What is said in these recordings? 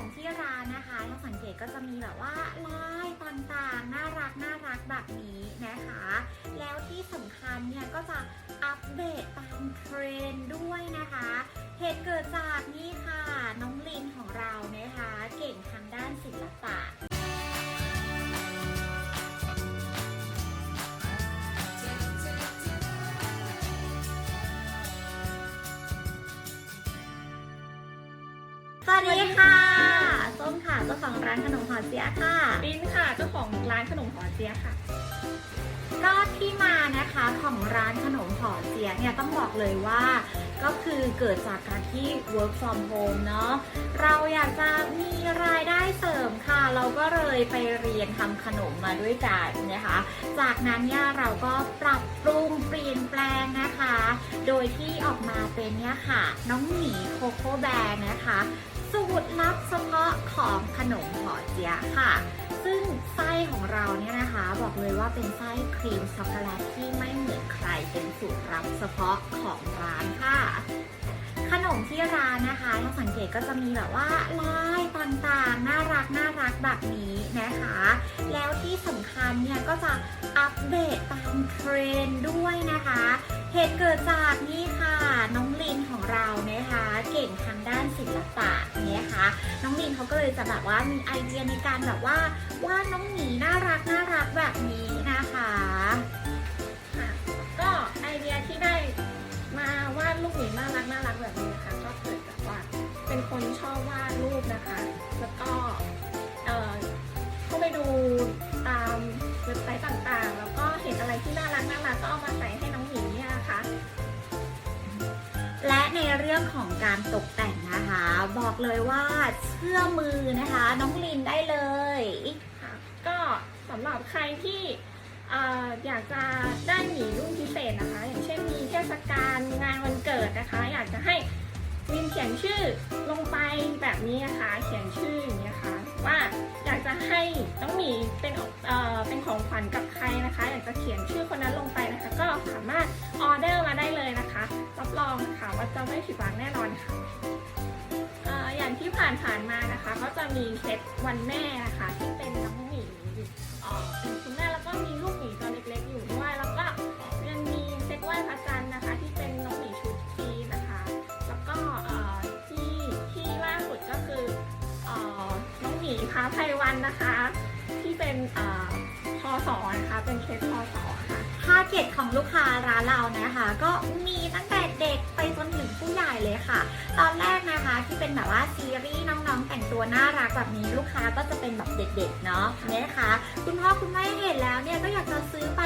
มที่ร้านนะคะถ้าสังเกตก็จะมีแบบว่าลายต่างๆ น่ารักน่ารักแบบนี้นะคะ แล้วที่สำคัญเนี่ยก็จะอัปเดตตามเทรนด์ด้วยนะคะเหตุเกิดจากนี่ค่ะน้องลินของเรานะคะ เก่งทางด้านศิลปะสวัสดีค่ะ ค่ะเจ้าของร้านขนมหอเสียค่ะ บินค่ะเจ้าของร้านขนมหอเจี๊ยะค่ะ ก็ที่มานะคะของร้านขนมหอเจียเนี่ยต้องบอกเลยว่าก็คือเกิดจากการที่ work from home เนาะเราอยากจะมีรายได้เสริมค่ะ เราก็เลยไปเรียนทำขนมมาด้วยกันนะคะ จากนั้นเนี่ยเราก็ปรับปรุงเปลี่ยนแปลงนะคะ โดยที่ออกมาเป็นเนี่ยค่ะ น้องหมีโคโค่แบร์นะคะ สูตรลับเฉพาะของขนมหอเจียค่ะ ซึ่งไส้ของเราเนี่ยนะคะ บอกเลยว่าเป็นไส้ครีมช็อกโกแลตที่ไม่เหมือนใครเป็นสูตรลับเฉพาะของร้านค่ะ ขนมที่ร้านนะคะ ถ้าสังเกตก็จะมีแบบว่าลายต่างๆ น่ารักน่ารักแบบนี้นะคะ แล้วที่สำคัญเนี่ยก็จะอัปเดตตามเทรนด์ด้วยนะคะ เหตุเกิดจากนี่ค่ะ น้องลินของเรานะคะ เก่งทางด้านศิลปะนะคะ น้องลินเขาก็เลยจะแบบว่ามีไอเดียในการแบบว่าวาดน้องหมีน่ารักน่ารักแบบนี้นะคะค่ะ หน่ารักน่ารักแบบนี้นะคะก็เกิดจากว่าเป็นคนชอบวาดรูปนะคะ แล้วก็เออเข้าไปดูตามเว็บไซต์ต่างๆ แล้วก็เห็นอะไรที่น่ารักน่ารักก็เอามาใส่ให้น้องหมีเนี่ยนะคะ และในเรื่องของการตกแต่งนะคะ บอกเลยว่าเชื่อมือนะคะ น้องลินได้เลยค่ะก็สำหรับใครที่เอ่ออยากจะได้หมีรุ่นพิเศษนะคะ ศกาลงานวันเกิดนะคะ อยากจะให้วินเขียนชื่อลงไปแบบนี้นะคะ เขียนชื่ออย่างนี้ค่ะว่าอยากจะให้น้องหมีเป็นเอ่อเป็นของขวัญกับใครนะคะ อยากจะเขียนชื่อคนนั้นลงไปนะคะ ก็สามารถออเดอร์มาได้เลยนะคะรับรองค่ะว่าจะไม่ผิดหวังแน่นอนค่ะอ่ออย่างที่ผ่านผ่านๆมานะคะ ก็จะมีเซตวันแม่นะคะที่เป็นน้องหมีเอ่อเป็นคุณแม่ องหมีพาไพวันนะคะ ที่เป็นพ่อพอสอนะคะเป็นเคสพอสอค่ะทาร์เก็ตของลูกค้าร้านเรานะคะ ก็มีตั้งแต่เด็กไปจนถึงผู้ใหญ่เลยค่ะ ตอนแรกนะคะที่เป็นแบบว่าซีรีส์น้องๆแต่งตัวน่ารักแบบนี้ลูกค้าก็จะเป็นแบบเด็กๆเนาะนะคะ คุณพ่อคุณแม่เห็นแล้วเนี่ยก็อยากจะซื้อไป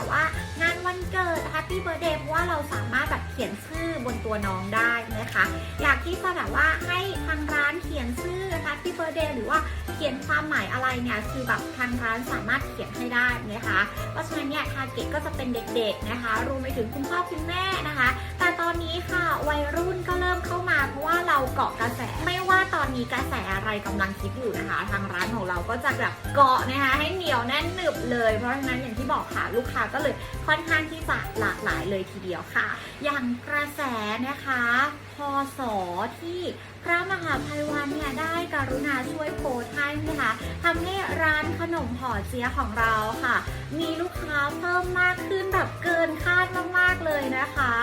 แบบว่างานวันเกิด Happy Birthday เพราะว่าเราสามารถแบบเขียนชื่อบนตัวน้องได้นะคะ อยากที่จะแบบว่าให้ทางร้านเขียนชื่อ Happy Birthday หรือว่าเขียนความหมายอะไรเนี่ยคือแบบทางร้านสามารถเขียนให้ได้นะคะ เพราะฉะนั้นเนี่ยทาร์เก็ตก็จะเป็นเด็กๆนะคะรวมไปถึงคุณพ่อคุณแม่นะคะ แต่ตอนนี้ค่ะวัยรุ่นก็เริ่มเข้ามาเพราะว่าเราเกาะกระแสไม่ว่า ตอนนี้กระแสอะไรกำลังคิดอยู่นะคะ ทางร้านของเราก็จะแบบเกาะนะคะให้เหนียวแน่นหนึบเลย เพราะฉะนั้นอย่างที่บอกค่ะลูกค้าก็เลยค่อนข้างที่จะหลากหลายเลยทีเดียวค่ะ อย่างกระแสนะคะพศที่พระมหาภัยวันเนี่ยได้กรุณาช่วยโพสให้นะคะทำให้ร้านขนมห่อเจี๊ยของเราค่ะ มีลูกค้าเพิ่มมากขึ้นแบบเกินคาดมากๆเลยนะคะ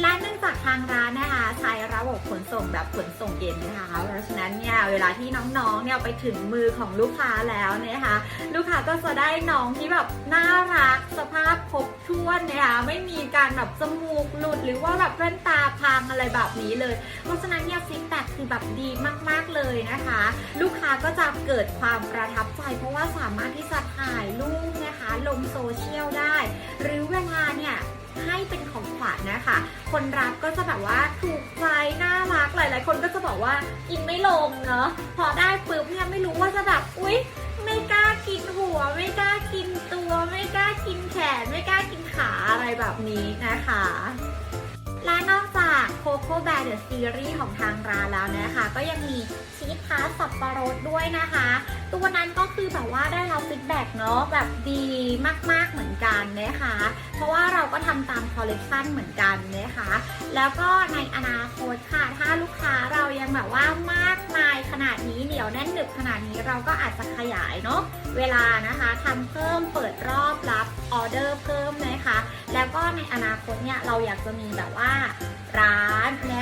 และเนื่องจากทางร้านนะคะ ใช้ระบบขนส่งแบบขนส่งเย็นนะคะะฉะนั้นเนี่ยเวลาที่น้องๆเนี่ยไปถึงมือของลูกค้าแล้วนะคะลูกค้าก็จะได้น้องที่แบบน่ารักสภาพครบถ้วนนะคะไม่มีการแบบจมูกหลุดหรือว่าแบบแว่นตาพังอะไรแบบนี้เลย เพราะฉะนั้นเนี่ยฟีดแบ็คือแบบดีมากๆเลยนะคะ ลูกค้าก็จะเกิดความประทับใจ เพราะว่าสามารถที่จะถ่ายรูปนะคะลงโซเชียลได้ หรือเวลาเนี่ย ให้เป็นของขวัญนะคะ คนรับก็จะแบบว่าถูกใจน่ารักหลาย ๆ คนก็จะบอกว่ากินไม่ลงเนาะพอได้ปุ๊บเนี่ยไม่รู้ว่าจะแบบอุ๊ยไม่กล้ากินหัว ไม่กล้ากินตัว ไม่กล้ากินแขน ไม่กล้ากินขาอะไรแบบนี้นะคะและนอกจากโคโค่แบร์เดอะซีรีส์ของทางร้านแล้วนะคะ ก็ยังมีชีสทาร์ตสับปะรดด้วยนะคะ ตัวนั้นก็ คือแบบว่าได้รับฟีดแบ็กเนาะแบบดีมาก ๆเหมือนกันนะคะ เพราะว่าเราก็ทำตามคอลเลกชันเหมือนกันนะคะ แล้วก็ในอนาคตค่ะถ้าลูกค้าเรายังแบบว่ามากมายขนาดนี้เหนียวยวแน่นหนึบขนาดนี้เราก็อาจจะขยายเนาะเวลานะคะทำเพิ่มเปิดรอบรับออเดอร์เพิ่มนะคะ แล้วก็ในอนาคตเนี่ยเราอยากจะมีแบบว่าร้านนะ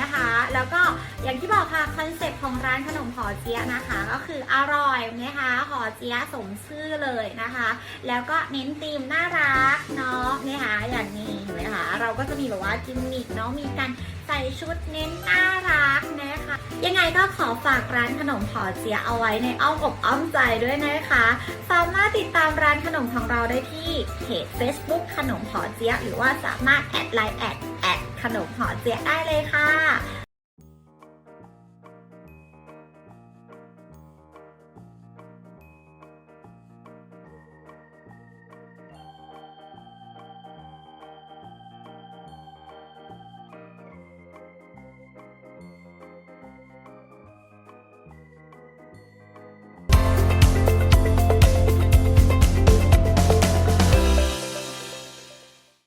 แล้วก็อย่างที่บอกค่ะคอนเซ็ปต์ของร้านขนมหอเจี๊ยะนะคะ ก็คืออร่อยนะคะหอเจี๊ยะสมชื่อเลยนะคะ แล้วก็เน้นธีมน่ารักเนาะนะคะอย่างนี้เห็นไหมคะเราก็จะมีแบบว่ากิมมิคเนาะมีการใส่ชุดเน้นน่ารักนะคะยังไงก็ขอฝากร้านขนมหอเจี๊ยะเอาไว้ในอ้อมอกอ้อมใจด้วยนะคะสามารถติดตามร้านขนมของเราได้ที่เพจ Facebook ขนมหอเจี๊ยะหรือว่าสามารถแอดไลน์แอดแอดขนมหอเจี๊ยะได้เลยค่ะ